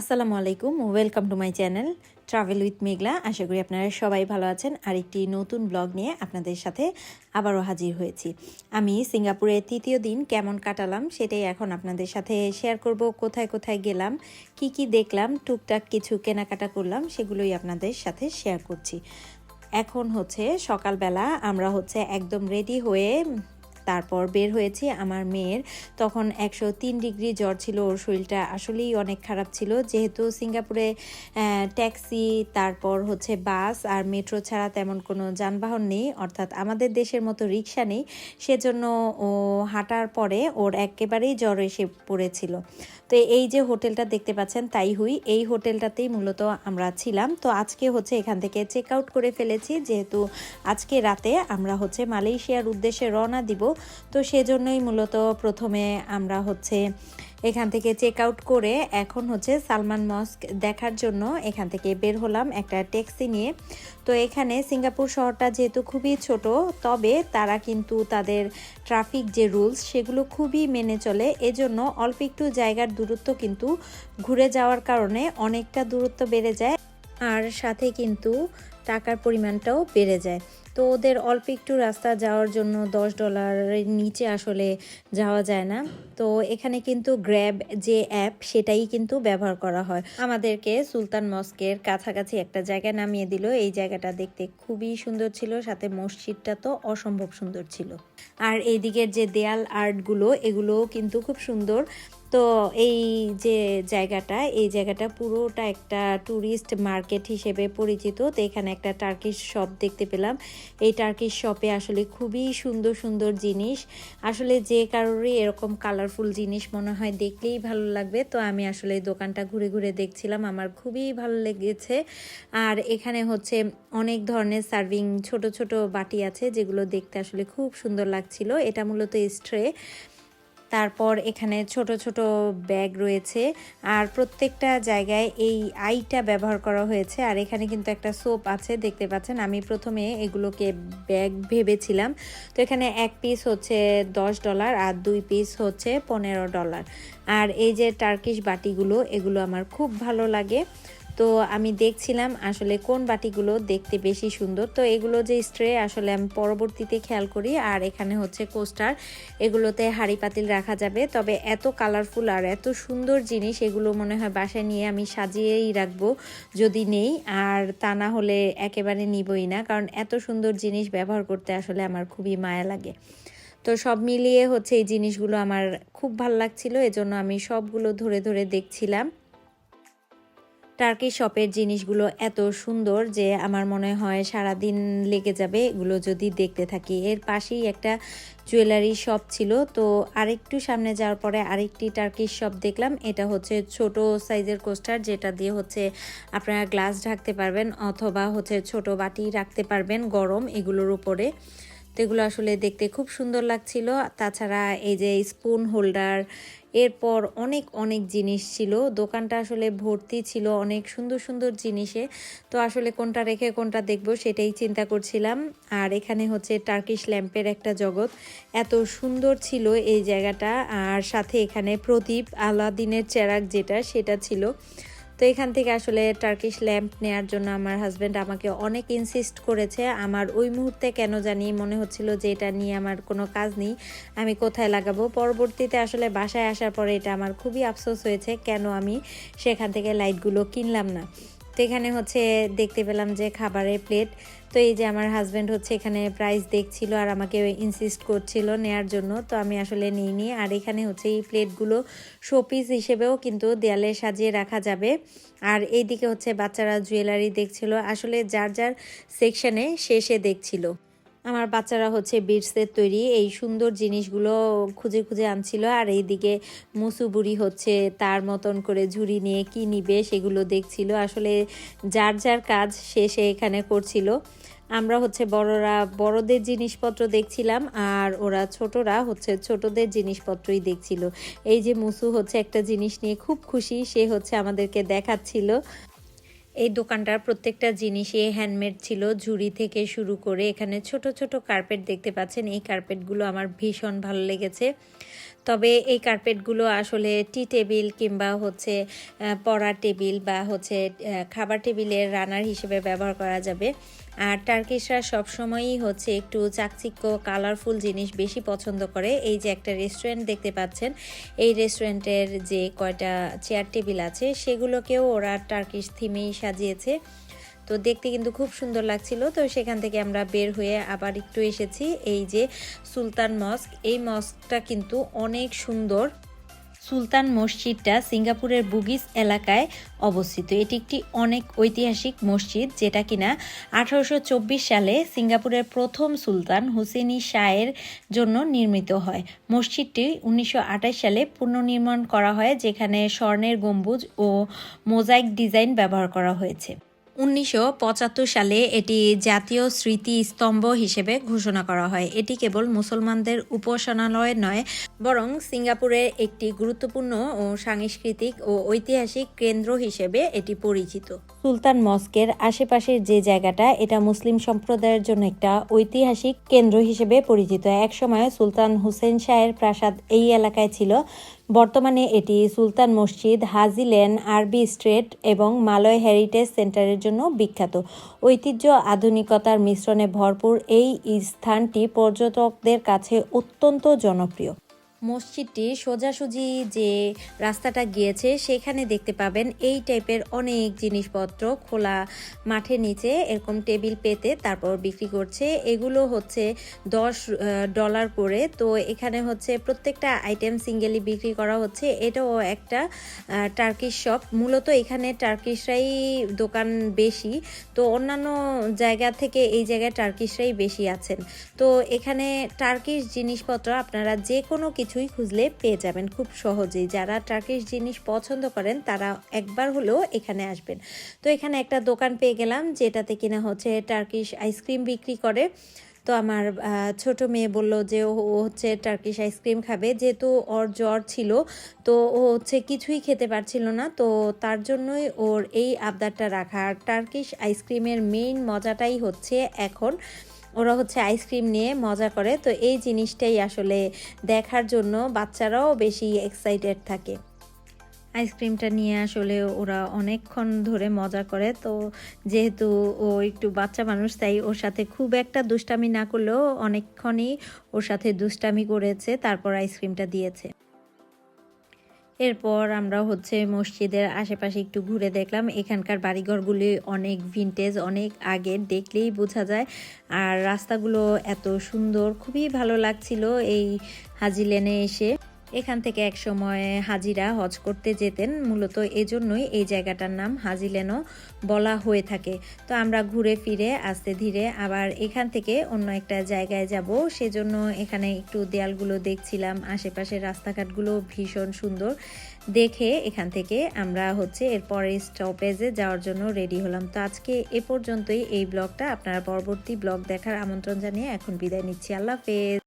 আসসালামু আলাইকুম welcome to my channel travel with Meghla আশা করি আপনারা সবাই ভালো আছেন। আর একটি নতুন ব্লগ নিয়ে আপনাদের সাথে আবারও হাজির হয়েছি। আমি সিঙ্গাপুরে তৃতীয় দিন কেমন কাটালাম সেটাই এখন আপনাদের সাথে শেয়ার করব। কোথায় কোথায় গেলাম, কি কি দেখলাম, টুকটাক কিছু কেনাকাটা করলাম, সেগুলোই আপনাদের সাথে শেয়ার করছি। এখন হচ্ছে সকালবেলা আমরা হচ্ছে একদম রেডি হয়ে তারপর বের হয়েছি আমার মেয়ের। তখন একশো তিন ডিগ্রি জ্বর ছিল, ওর শরীরটা আসলেই অনেক খারাপ ছিল। যেহেতু সিঙ্গাপুরে ট্যাক্সি, তারপর হচ্ছে বাস আর মেট্রো ছাড়া তেমন কোনো যানবাহন নেই। অর্থাৎ আমাদের দেশের মতো রিক্সা নেই। সেজন্য ও হাঁটার পরে ওর একেবারেই জ্বর এসে পড়েছিল। তো এই যে হোটেলটা দেখতে পাচ্ছেন, তাই হুই, এই হোটেলটাতেই মূলত আমরা ছিলাম। তো আজকে হচ্ছে এখান থেকে চেক আউট করে ফেলেছি। যেহেতু আজকে রাতে আমরা হচ্ছে মালয়েশিয়ার উদ্দেশ্যে রওনা দিব। তো সেজন্যই মূলত প্রথমে আমরা হচ্ছে এখান থেকে চেক আউট করে এখন হচ্ছে সালমান মস্ক দেখার জন্য এখান থেকে বের হলাম একটা ট্যাক্সি নিয়ে। তো এখানে সিঙ্গাপুর শহরটা যেহেতু খুবই ছোট, তবে তারা কিন্তু তাদের ট্রাফিক যে রুলস সেগুলো খুবই মেনে চলে। এজন্য অল্প একটু জায়গার দূরত্ব কিন্তু ঘুরে যাওয়ার কারণে অনেকটা দূরত্ব বেড়ে যায় আর সাথে কিন্তু টাকার পরিমাণটাও বেড়ে যায়। তো ওদের অল্প একটু রাস্তা যাওয়ার জন্য দশ ডলারের নিচে আসলে যাওয়া যায় না। তো এখানে কিন্তু গ্র্যাব যে অ্যাপ সেটাই কিন্তু ব্যবহার করা হয়। আমাদেরকে সুলতান মস্কের কাছাকাছি একটা জায়গায় নামিয়ে দিল। এই জায়গাটা দেখতে খুবই সুন্দর ছিল, সাথে মসজিদটা তো অসম্ভব সুন্দর ছিল। আর এই দিকের যে দেয়াল আর্টগুলো এগুলোও কিন্তু খুব সুন্দর। তো এই যে জায়গাটা, এই জায়গাটা পুরোটা একটা ট্যুরিস্ট মার্কেট হিসেবে পরিচিত। তো এখানে একটা টার্কিশ শপ দেখতে পেলাম। এই টার্কিশ শপে আসলে খুবই সুন্দর সুন্দর জিনিস। আসলে যে কারোরই এরকম কালারফুল জিনিস মনে হয় দেখলেই ভালো লাগবে। তো আমি আসলে দোকানটা ঘুরে ঘুরে দেখছিলাম, আমার খুবই ভালো লেগেছে। আর এখানে হচ্ছে অনেক ধরনের সার্ভিং ছোট ছোট বাটি আছে যেগুলো দেখতে আসলে খুব সুন্দর লাগছিল। এটা মূলত স্ট্রে তারপর এখানে ছোট ছোট ব্যাগ রয়েছে। আর প্রত্যেকটা জায়গায় এই আইটা ব্যবহার করা হয়েছে। আর এখানে কিন্তু একটা সোপ আছে, দেখতে পাচ্ছেন? আমি প্রথমে এগুলোকে ব্যাগ ভেবেছিলাম। তো এখানে এক পিস হচ্ছে দশ ডলার আর দুই পিস হচ্ছে পনেরো ডলার আর এই যে টার্কিশ বাটিগুলো, এগুলো আমার খুব ভালো লাগে। তো আমি দেখছিলাম আসলে কোন বাটিগুলো দেখতে বেশি সুন্দর। তো এগুলো যে স্ট্রে আসলে আমি পরবর্তীতে খেয়াল করি। আর এখানে হচ্ছে কোস্টার। এগুলোতে হাঁড়ি পাতিল রাখা যাবে। তবে এত কালারফুল আর এত সুন্দর জিনিস এগুলো মনে হয় বাসায় নিয়ে আমি সাজিয়েই রাখব যদি নেই। আর তা না হলে একেবারে নিবই না। কারণ এত সুন্দর জিনিস ব্যবহার করতে আসলে আমার খুবই মায়া লাগে। তো সব মিলিয়ে হচ্ছে এই জিনিসগুলো আমার খুব ভালো লাগছিল। এজন্য আমি সবগুলো ধরে ধরে দেখছিলাম। টার্কি শপের জিনিসগুলো এত সুন্দর যে আমার মনে হয় সারা দিন লেগে যাবে এগুলো যদি দেখতে থাকি। এর পাশেই একটা জুয়েলারি শপ ছিল, তো আরেকটু সামনে যাওয়ার পরে আরেকটি টার্কিশ শপ দেখলাম। এটা হচ্ছে ছোট সাইজের কোস্টার যেটা দিয়ে হচ্ছে আপনারা গ্লাস ঢাকতে পারবেন অথবা হচ্ছে ছোট বাটি রাখতে পারবেন গরম এগুলোর উপরে। এগুলো আসলে দেখতে খুব সুন্দর লাগছিল। তাছাড়া এই যে স্পুন হোল্ডার এরপর অনেক অনেক জিনিস ছিল। দোকানটা আসলে ভর্তি ছিল অনেক সুন্দর সুন্দর জিনিসে। তো আসলে কোনটা রেখে কোনটা দেখব সেটাই চিন্তা করছিলাম। আর এখানে হচ্ছে টার্কিশ ল্যাম্পের একটা জগৎ। এত সুন্দর ছিল এই জায়গাটা। আর সাথে এখানে প্রদীপ, আলাদিনের চেরাক যেটা, সেটা ছিল। তো এখান থেকে আসলে টার্কিশ ল্যাম্প নেয়ার জন্য আমার হাজব্যান্ড আমাকে অনেক ইনসিস্ট করেছে। আমার ওই মুহূর্তে কেন জানি মনে হচ্ছিল যে এটা নিয়ে আমার কোনো কাজ নেই, আমি কোথায় লাগাবো? পরবর্তীতে আসলে বাসায় আসার পরে এটা আমার খুবই আফসোস হয়েছে, কেন আমি সেখান থেকে লাইটগুলো কিনলাম না। তো এখানে হচ্ছে দেখতে পেলাম যে খাবারের প্লেট তো এই যে আমার হাজব্যান্ড হচ্ছে এখানে প্রাইস দেখছিল আর আমাকে ইনসিস্ট করছিল নেয়ার জন্য। তো আমি আসলে নিইনি আর এখানে হচ্ছে এই প্লেটগুলো শোপিস হিসেবেও কিন্তু দেয়ালে সাজিয়ে রাখা যাবে। আর এইদিকে হচ্ছে বাচ্চারা জুয়েলারি দেখছিল। আসলে যার যার সেকশানে শেষে দেখছিল। আমার বাচ্চারা হচ্ছে বিটসের তৈরি। এই সুন্দর জিনিসগুলো খুঁজে খুঁজে আনছিল আর এইদিকে মুসুবুড়ি হচ্ছে তার মতন করে ঝুড়ি নিয়ে কি নিবে সেগুলো দেখছিল। আসলে যার যার কাজ সে সে এখানে করছিল। আমরা হচ্ছে বড়রা বড়দের জিনিসপত্র দেখছিলাম আর ওরা ছোটরা হচ্ছে ছোটদের জিনিসপত্রই দেখছিল। এই যে মুসু হচ্ছে একটা জিনিস নিয়ে খুব খুশি, সে হচ্ছে আমাদেরকে দেখাচ্ছিল। এই দোকানটার প্রত্যেকটা জিনিসই হ্যান্ডমেড ছিল। ঝুড়ি থেকে শুরু করে এখানে ছোট ছোট কার্পেট দেখতে পাচ্ছেন। এই কার্পেটগুলো আমার ভীষণ ভালো লেগেছে। তবে এই কার্পেটগুলো আসলে টি টেবিল কিংবা হচ্ছে পড়ার টেবিল বা হচ্ছে খাবার টেবিলের রানার হিসেবে ব্যবহার করা যাবে। আর টার্কিশরা সবসময়ই হচ্ছে একটু চাকচিক্য, কালারফুল জিনিস বেশি পছন্দ করে। এই যে একটা রেস্টুরেন্ট দেখতে পাচ্ছেন, এই রেস্টুরেন্টের যে কয়টা চেয়ার টেবিল আছে, সেগুলোকেও ওরা টার্কিশ থিমেই সাজিয়েছে। তো দেখতে কিন্তু খুব সুন্দর লাগছিল। তো সেখান থেকে আমরা বের হয়ে আবার একটু এসেছি, এই যে সুলতান মস্ক। এই মস্কটা কিন্তু অনেক সুন্দর। সুলতান মসজিদটা সিঙ্গাপুরের বুগিস এলাকায় অবস্থিত। এটি একটি অনেক ঐতিহাসিক মসজিদ, যেটা কিনা আঠারোশো চব্বিশ সালে সিঙ্গাপুরের প্রথম সুলতান হুসেনি শাহের জন্য নির্মিত হয়। মসজিদটি উনিশশো আঠাশ সালে পুনর্নির্মাণ করা হয়, যেখানে স্বর্ণের গম্বুজ ও মোজাইক ডিজাইন ব্যবহার করা হয়েছে। উনিশশো পঁচাত্তর সালে এটি জাতীয় স্মৃতি স্তম্ভ হিসেবে ঘোষণা করা হয়। এটি কেবল মুসলমানদের উপাসনালয় নয়, বরং সিঙ্গাপুরের একটি গুরুত্বপূর্ণ ও সাংস্কৃতিক ও ঐতিহাসিক কেন্দ্র হিসেবে এটি পরিচিত। সুলতান মস্কের আশেপাশের যে জায়গাটা, এটা মুসলিম সম্প্রদায়ের জন্য একটা ঐতিহাসিক কেন্দ্র হিসেবে পরিচিত। একসময় সুলতান হুসেন শাহের প্রাসাদ এই এলাকায় ছিল। বর্তমানে এটি সুলতান মসজিদ, হাজি লেন, আরবি স্ট্রেট এবং মালয় হেরিটেজ সেন্টারের জন্য বিখ্যাত। ঐতিহ্য আধুনিকতার মিশ্রণে ভরপুর এই স্থানটি পর্যটকদের কাছে অত্যন্ত জনপ্রিয়। মসজিদটি সোজাসুজি যে রাস্তাটা গিয়েছে, সেখানে দেখতে পাবেন এই টাইপের অনেক জিনিসপত্র খোলা মাঠের নিচে, এরকম টেবিল পেতে তারপর বিক্রি করছে। এগুলো হচ্ছে দশ ডলার করে। তো এখানে হচ্ছে প্রত্যেকটা আইটেম সিঙ্গেলি বিক্রি করা হচ্ছে। এটাও একটা টার্কিশ শপ। মূলত এখানে টার্কিশরাই দোকান বেশি। তো অন্যান্য জায়গা থেকে এই জায়গায় টার্কিশরাই বেশি আছেন। তো এখানে টার্কিশ জিনিসপত্র আপনারা যে কোনো কিছুই খুঁজলে পেয়ে যাবেন খুব সহজেই। যারা টার্কিশ জিনিস পছন্দ করেন, তারা একবার হলেও এখানে আসবেন। তো এখানে একটা দোকান পেয়ে গেলাম, যেটাতে কিনা হচ্ছে টার্কিশ আইসক্রিম বিক্রি করে। তো আমার ছোট মেয়ে বলল যে ও হচ্ছে টার্কিশ আইসক্রিম খাবে। যেহেতু ওর জ্বর ছিল, তো ও হচ্ছে কিছুই খেতে পারছিল না। তো তার জন্যই ওর এই আবদারটা রাখা। আর টার্কিশ আইসক্রিমের মেইন মজাটাই হচ্ছে এখন ওরা হচ্ছে আইসক্রিম নিয়ে মজা করে। তো এই জিনিসটাই আসলে দেখার জন্য বাচ্চারাও বেশি এক্সাইটেড থাকে। আইসক্রিমটা নিয়ে আসলে ওরা অনেকক্ষণ ধরে মজা করে। তো যেহেতু ও একটু বাচ্চা মানুষ, তাই ওর সাথে খুব একটা দুষ্টামি না করলেও অনেকক্ষণই ওর সাথে দুষ্টামি করেছে, তারপর আইসক্রিমটা দিয়েছে। এরপর আমরা হচ্ছে মসজিদের আশেপাশে একটু ঘুরে দেখলাম। এখানকার বাড়িঘরগুলি অনেক ভিনটেজ অনেক আগে দেখলেই বোঝা যায়। আর রাস্তাগুলো এত সুন্দর, খুবই ভালো লাগছিল এই হাজি লেনে এসে। এখান থেকে এক সময় হাজিরা হজ করতে যেতেন। মূলত এজন্যই এই জায়গাটার নাম হাজিলেনও বলা হয়ে থাকে। তো আমরা ঘুরে ফিরে, আস্তে ধীরে আবার এখান থেকে অন্য একটা জায়গায় যাব। সেজন্য এখানে একটু দেয়ালগুলো দেখছিলাম। আশেপাশের রাস্তাঘাটগুলো ভীষণ সুন্দর। দেখে এখান থেকে আমরা হচ্ছে এর পরের স্টপেজে যাওয়ার জন্য রেডি হলাম। তো আজকে এ পর্যন্তই। এই ব্লগটা আপনারা পরবর্তী ব্লগ দেখার আমন্ত্রণ জানিয়ে এখন বিদায় নিচ্ছি। আল্লাহ হাফেজ।